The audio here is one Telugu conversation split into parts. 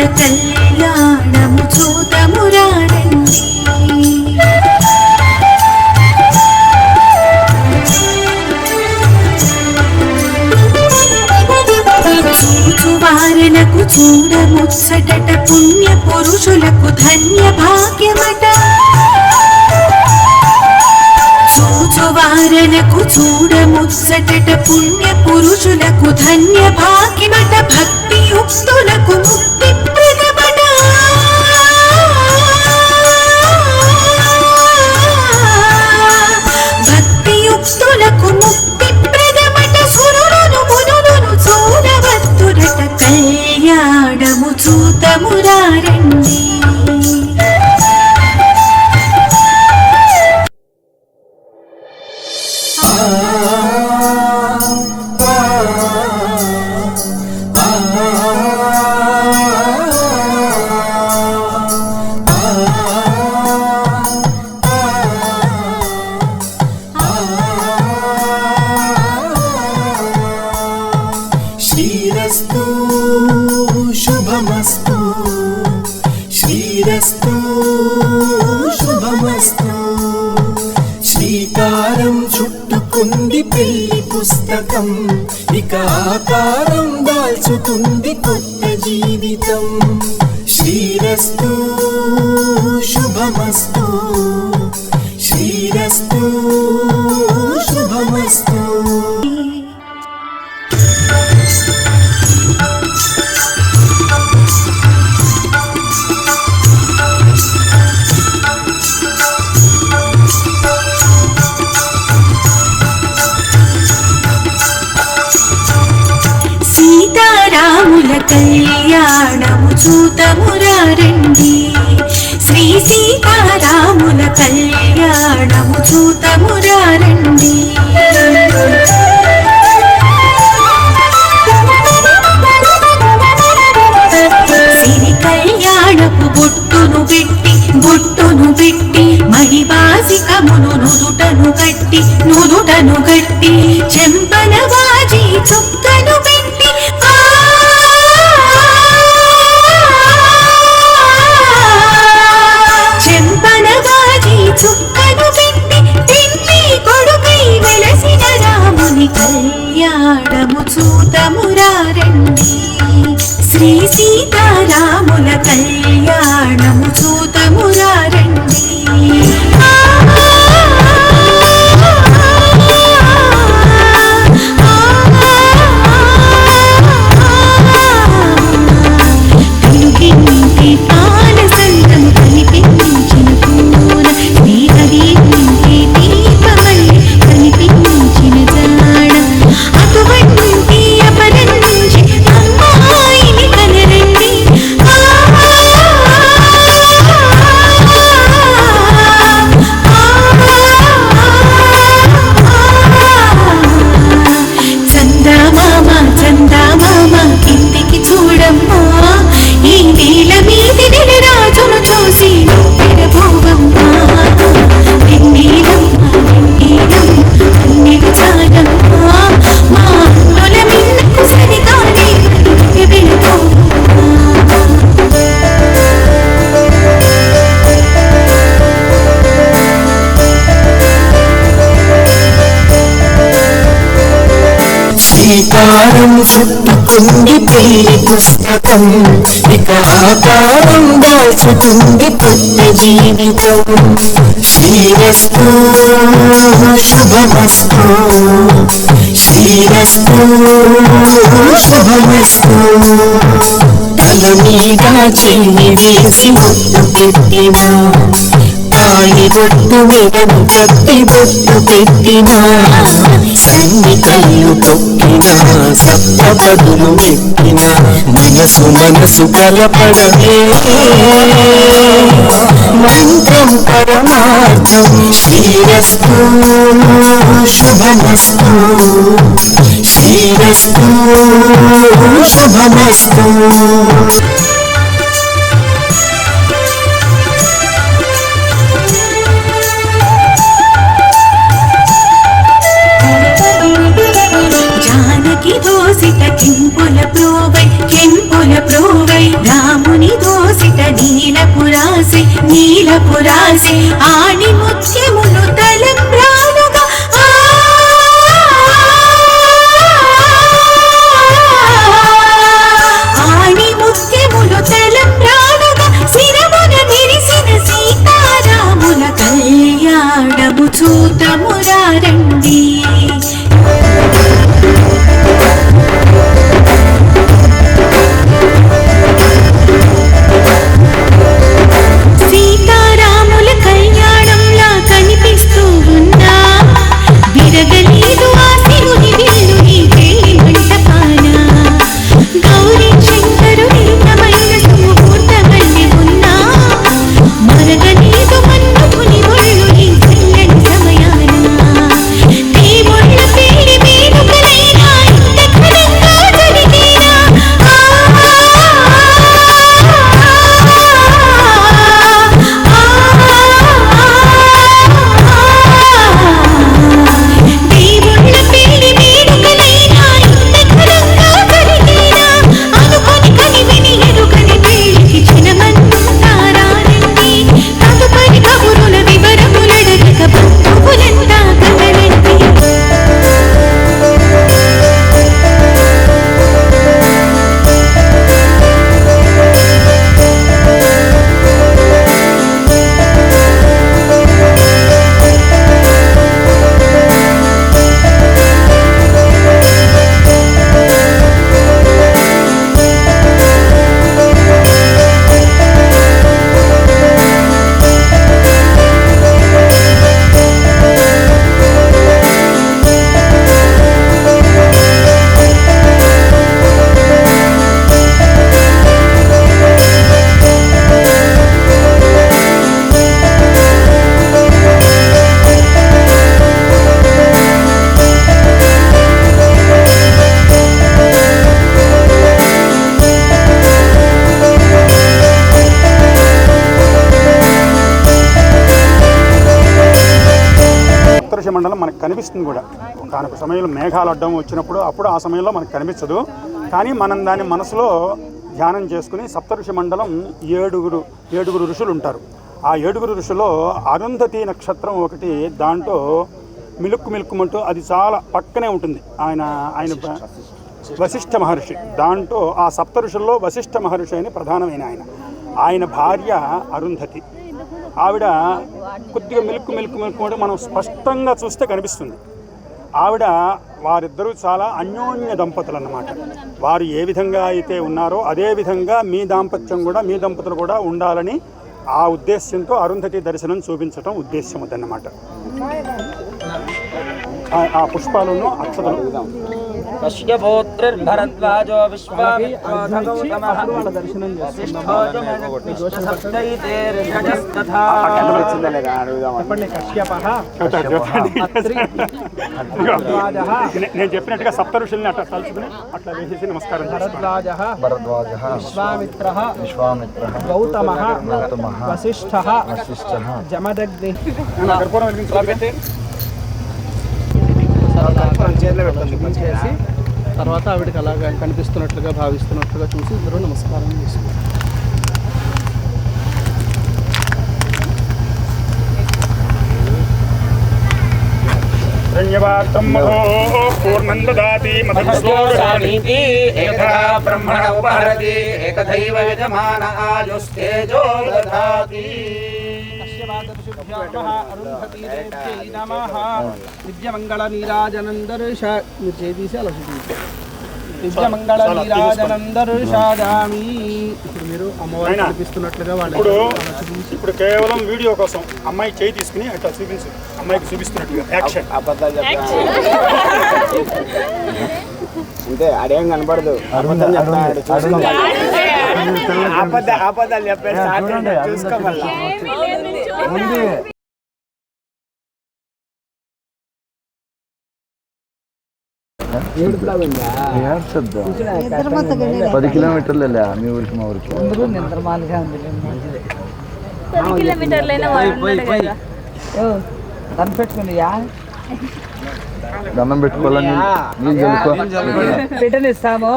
సీతారాముల కళ్యాణము చూతమురారండి చూచువారలకు చూడముచ్చటట పుణ్య పురుషులకు ధన్య భాగ్యమట. చూచువారలకు చూడముచ్చటట పుణ్య పురుషులకు ధన్య భాగ్యమట. భక్తి యుక్తులకు ముక్తి చూతమురారండి శ్రీరస్తు శుభమస్తు పుస్తకం. ఇక ఆకారం దాల్చుతుంది కొత్త జీవితం. శ్రీరస్తూ సీతారాముల కళ్యాణము చూతమురారండి శ్రీ సీతారాముల కళ్యాణము చూతమురారండి సిరి కళ్యాణపు బొట్టును పెట్టి బొట్టును పెట్టి మహివాసికమును నుదుటను కట్టి నుదుటను కట్టి చెంప శ్రీ ఆకారం చుట్టుకుంది పెళ్ళి పుస్తకం. ఇక ఆకారం దాచుకుంది కొత్త జీవితం. శ్రీరస్తు శుభమస్తు. శ్రీరస్తు శుభమస్తు. తల మీద చెయ్యి వేసి ముద్దు పెట్టినా. తాళి బొట్టు మెడను కట్టి బొట్టు పెట్టినా సన్ని కళ్ళు తొక్కినా సప్త పదులు పెట్టినా మనసు మనసు కలపడమే. మంత్రం పరమార్థం శ్రీరస్తు శుభమస్తు శ్రీరస్తు శుభమస్తు. నీలపురాసి నీలపురాసి ఆణి ముత్యములు సప్తఋషి మండలం మనకు కనిపిస్తుంది కూడా. ఒకనొక సమయంలో మేఘాలు అడ్డం వచ్చినప్పుడు అప్పుడు ఆ సమయంలో మనకు కనిపించదు కానీ మనం దాన్ని మనసులో ధ్యానం చేసుకుని సప్తఋషి మండలం ఏడుగురు ఏడుగురు ఋషులు ఉంటారు. ఆ ఏడుగురు ఋషులో అరుంధతి నక్షత్రం ఒకటి దాంట్లో మిలుక్కు మిలుక్కుమంటూ అది చాలా పక్కనే ఉంటుంది. ఆయన ఆయన వశిష్ఠ మహర్షి దాంట్లో ఆ సప్త ఋషుల్లో వశిష్ఠ మహర్షి అని ప్రధానమైన ఆయన. ఆయన భార్య అరుంధతి. ఆవిడ కొద్దిగా మిల్క్ మిల్క్ మిల్క్ అంటే మనం స్పష్టంగా చూస్తే కనిపిస్తుంది. ఆవిడ వారిద్దరూ చాలా అన్యోన్య దంపతులు అన్నమాట వారు ఏ విధంగా అయితే ఉన్నారో అదే విధంగా మీ దాంపత్యం కూడా మీ దంపతులు కూడా ఉండాలని ఆ ఉద్దేశ్యంతో అరుంధతి దర్శనం చూపించటం ఉద్దేశ్యం అదన్నమాట ఆ పుష్పాలను అక్షతలు పశ్య పౌత్రిర్భరద్వాజో విశ్వామిత్రోధగౌతమః దర్శనం నేను చెప్పినట్టుగా సప్త ఋషుల్ని అట్లా తలుచుకుని అట్లా వేసేసి నమస్కారం భరద్వాజ. భరద్వాజ. విశ్వామిత్ర. విశ్వామిత్ర. గౌతమ. గౌతమ. వశిష్ఠ. వశిష్ఠ. జమదగ్ని. కర్పూరం వెలిగించగలిగితే చేసి తర్వాత ఆవిడకి అలాగ కనిపిస్తున్నట్లుగా భావిస్తున్నట్లుగా చూసి ఇద్దరు నమస్కారం చేసుకున్నారు ధన్యవాదం. ఉపహరతి. ఏకదైవ యజమాన ఆయుస్తేజో దాతి విద్యమంగళ మీరు చేసి విద్యమంగళ ఇప్పుడు మీరు అమ్మవారు నాయనా, కనిపిస్తున్నట్లుగా ఇప్పుడు వాళ్ళు ఇప్పుడు కేవలం వీడియో కోసం అమ్మాయి చేయి తీసుకుని అట్లా చూపించు. అమ్మాయికి చూపిస్తున్నట్టుగా. యాక్షన్ అబద్ధాలు చెప్తాను అంతే అదేం కనపడదు. అబద్ధం చెప్తాడు చూసుకోవాలి అబద్ధ అబద్ధాలు చెప్పాడు చూసుకోవాలి పది కిలోమీటర్లు వెళ్ళా మీ ఊరికి. మా ఊరికి. పది దండం పెట్టుకోవాలా? నీళ్ళు చల్లుకో పెట్టనిస్తాము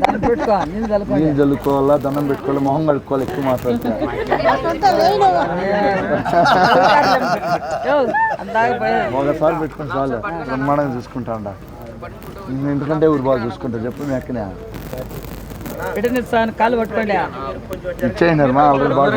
దాన్ని పెట్టుకో నీళ్ళు చల్లుకోండి నీళ్ళు చల్లుకోవాలా దండం పెట్టుకోవాలి? మొహం కడుక్కోవాలి ఎక్కువ మాట్లాడితే యో, అందాక పోయి ఒకసారి పెట్టుకుని చాలు. బ్రహ్మాండంగా చూసుకుంటా ఉండ నేను ఎందుకంటే ఊరు బాగా చూసుకుంటా. చెప్పు మీ అక్కనే. కాళ్ళు పట్టుకోండి. ఇచ్చేయండి ఆల్రెడీ బాగా